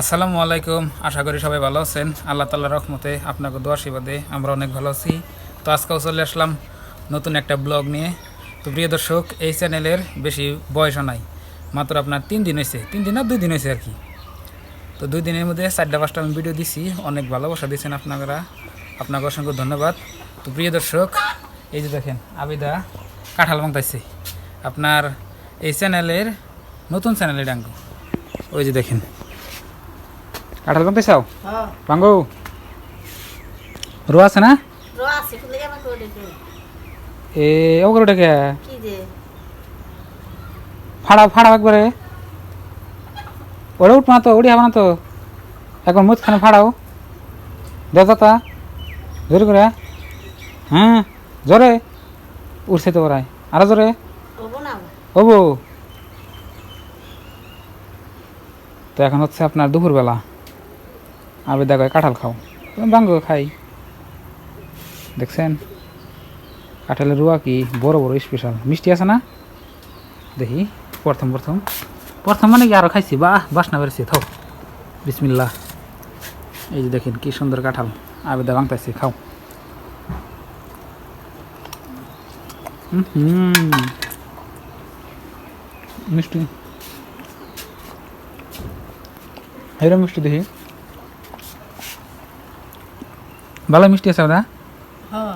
আসসালামু আলাইকুম। আশা করি সবাই ভালো আছেন। আল্লাহ তাল্লাহ রহমতে আপনাকে দোয়া আশীর্বাদে আমরা অনেক ভালো আছি। তো আজকেও চলে আসলাম নতুন একটা ব্লগ নিয়ে। তো প্রিয় দর্শক, এই চ্যানেলের বেশি বয়সও নাই। মাত্র আপনার তিন দিন হয়েছে। তিন দিন না, দুই দিন হয়েছে আর কি। তো দুই দিনের মধ্যে চারটা পাঁচটা আমি ভিডিও দিছি। অনেক ভালোবাসা দিচ্ছেন আপনারা। আপনাকে অসংখ্য ধন্যবাদ। তো প্রিয় দর্শক, এই যে দেখেন, আবিদা কাঁঠাল মাংতাইছে আপনার এই চ্যানেলের নতুন চ্যানেলের ডাঙ্গু ওই যে দেখেন কাঁঠাল হ্যাঁ। পাঙ্গু রো আছে না। এ ও করে ডেকে ফাড়া ফাড়া একবারে। ওরে উঠ না তো উড়ি হবে না তো। এখন মুখখানে ফাড়াও। দাদা জোরে করে। হ্যাঁ জোরে। উঠছে তো ওরাই। আরও জোরে। হব। তো এখন হচ্ছে আপনার দুপুরবেলা। আবে দেখো কাঁঠাল খাও। বাঙ্গ খাই। দেখছেন? কাঁঠালের রুয়া কি? বড় বড় স্পেশাল মিষ্টি আছে না? দেখি, প্রথম প্রথম। প্রথম মানে কি আরও খাইছি? বাহ, বাসনা বেরোছি থাও বিসমিল্লা এই যে দেখেন, কি সুন্দর কাঁঠাল। আবেদা বাংতাইছি খাও। মিষ্টি। এরকম মিষ্টি দেখি। ভালো মিষ্টি আছে দাদা? হ্যাঁ।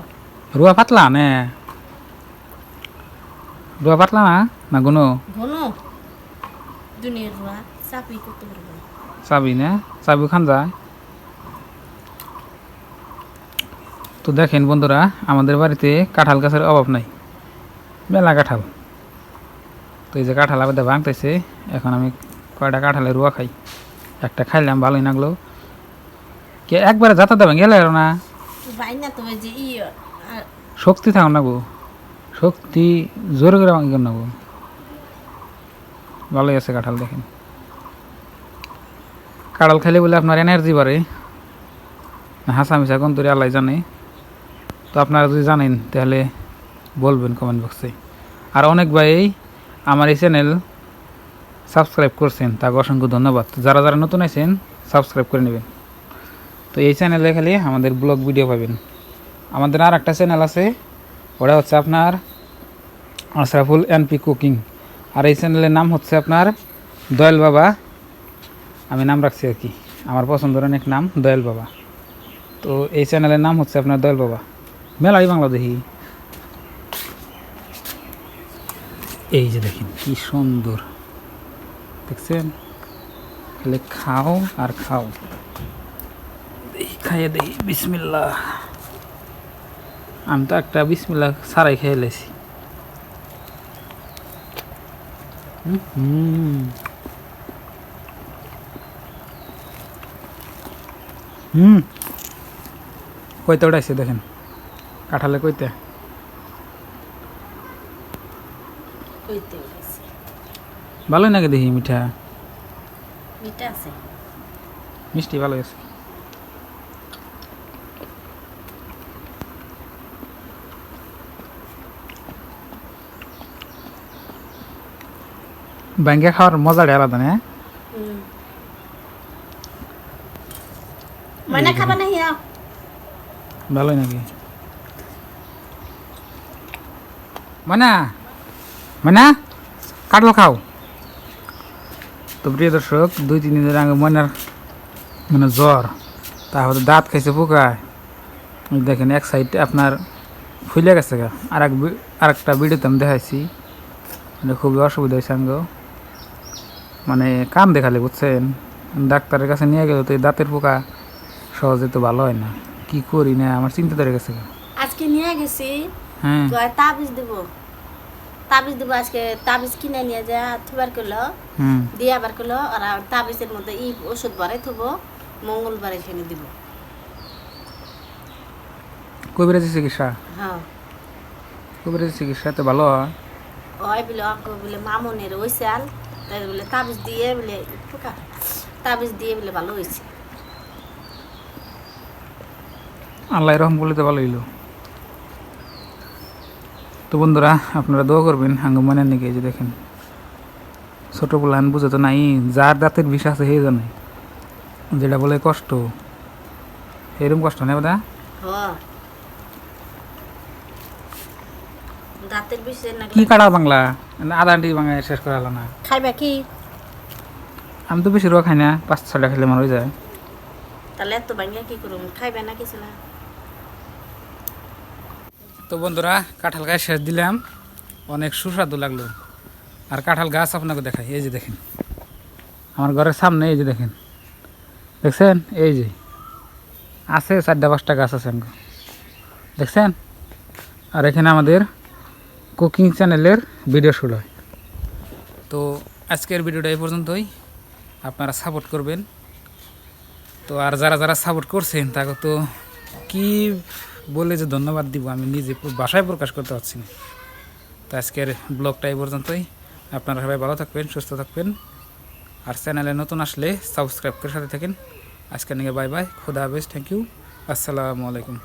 রুয়া পাতলা নে? রুয়া পাতলা না? না গুনো। চাবি না? চাবি খান যায়। তো দেখেন বন্ধুরা আমাদের বাড়িতে কাঁঠাল গাছের অভাব নাই। মেলা কাঁঠাল। তো এই যে কাঁঠাল আবার ভাঙতেছে এখন আমি কয়টা কাঁঠালের রুয়া খাই? একটা খাইলাম ভালোই লাগল। কে একবারে যাতা দেবেন গেলে না। ভাই না তো ওই যে ই আর শক্তি থাকুন নাগো শক্তি জোরে করে ভাঙি কর নাগো ভালোই আছে কাঁঠাল দেখেন। কাঁঠাল খাইলে বলে আপনার এনার্জি বাড়ে। হাসা মিশা কোন তোরে আল্লাহ জানে। তো আপনারা যদি জানেন তাহলে বলবেন কমেন্ট বক্সে আর অনেক ভাই আমার এই চ্যানেল সাবস্ক্রাইব করছেন তাকে অসংখ্য ধন্যবাদ। যারা যারা নতুন আছেন সাবস্ক্রাইব করে নেবেন। তো এই চ্যানেলে খালি আমাদের ব্লগ ভিডিও পাবেন। আমাদের আর একটা চ্যানেল আছে, ওটা হচ্ছে আপনার আশরাফুল এনপি কুকিং। আর এই চ্যানেলের নাম হচ্ছে আপনার দয়াল বাবা। আমি নাম রাখছি আর কি। আমার পছন্দের অনেক নাম দয়াল বাবা। তো এই চ্যানেলের নাম হচ্ছে আপনার দয়াল বাবা। মেলাই বাংলা দেখি এই যে দেখেন, কি সুন্দর। দেখছেন? খাও আর খাও। খাইয়ে দেখি বিসমিল্লাহ। আমি তো একটা বিসমিল্লা সারাই খেয়ে লেছি। হুম হুম। কইতে উঠাইছে দেখেন কাঁঠালে কইতে। কইতে ভালোই নাকি দেখি মিঠা? মিঠা আছে। মিষ্টি ভালো আছে। ব্যাঙ্গে খাওয়ার মজাটা আলাদা না হুম মানে খাবা না হিয়া ভালোই নাকি মানা মানা কাটলো খাও তো প্রিয় দর্শক দুই তিন দিনের আগে ময়নার মানে জ্বর তারপরে দাঁত খাইছে পোকায় ওই দেখেন এক সাইড আপনার ফুলে গেছে গা আর এক বি- আর একটা ভিডিওতে আমি দেখাইছি মানে খুবই অসুবিধা হয়েছে আঙ্গ মানে কান দেখালে বুঝছেন? ডাক্তারের কাছে নিয়ে গেলে তো এই দাঁতের পোকা সহজে তো ভালো হয় না। কি করি না আমার চিন্তা ধরে গেছে আজকে নিয়ে গেছি হ্যাঁ। তাবিজ দিব। তাবিজ দিব আজকে তাবিজ কিনে নিয়ে যা থুবার করল হুম। দিয়ে আবার করল আর তাবিজের মধ্যে ই ওষুধ ভরে থুবো মঙ্গলবার এখানে দিব। কবিরাজি চিকিৎসা? হ্যাঁ। কবিরাজি চিকিৎসা তো ভালো হয়। ওই বলে অঙ্ক বলে মামনের ওই চাল তাই বলে তাবিজ দিয়ে বলে তাবিজ দিয়ে বলে ভালো হয়েছে। আল্লাহ রহম বলে তো ভালো হইল। তো বন্ধুরা আপনারা দোয়া করবেন হাঙ্গ মনে নাকি যে দেখেন। ছোট পোলান বুঝে তো নাই যার দাঁতের বিষ আছে সেই জানে। যেটা বলে কষ্ট এরকম কষ্ট নেই বোধা দাঁতের বিষে না কি কাটা বাংলা? আধা আন্টি বাংলা শেষ করা হলো না। খাইবা কি? আমি তো বেশি রোয়া খাই না পাঁচ ছটা খেলে আমার হয়ে যায়। তাহলে এত কি করুম? খাইবে না কিছু না। তো বন্ধুরা কাঁঠাল গাছ শেষ দিলাম। অনেক সুস্বাদু লাগল। আর কাঁঠাল গাছ আপনাকে দেখাই এই যে দেখেন। আমার ঘরের সামনে এই যে দেখেন। দেখছেন? এই যে। আছে চারটা পাঁচটা গাছ আছে আমাকে। দেখছেন? আর এখানে আমাদের কুকিং চ্যানেলের ভিডিও শুরু হয়। তো আজকের ভিডিওটা এই পর্যন্তই। আপনারা সাপোর্ট করবেন। তো আর যারা যারা সাপোর্ট করছেন, তাকে তো কি বলে যে ধন্যবাদ দিব, আমি নিজে ভাষায় প্রকাশ করতে পারছি না। তো আজকের ব্লগটা এই পর্যন্তই। আপনারা সবাই ভালো থাকবেন, সুস্থ থাকবেন। আর চ্যানেলে নতুন আসলে সাবস্ক্রাইব করে সাথে থাকেন। আজকের নিয়ে বাই বাই খুদা হাফেজ থ্যাংক ইউ আসসালামু আলাইকুম।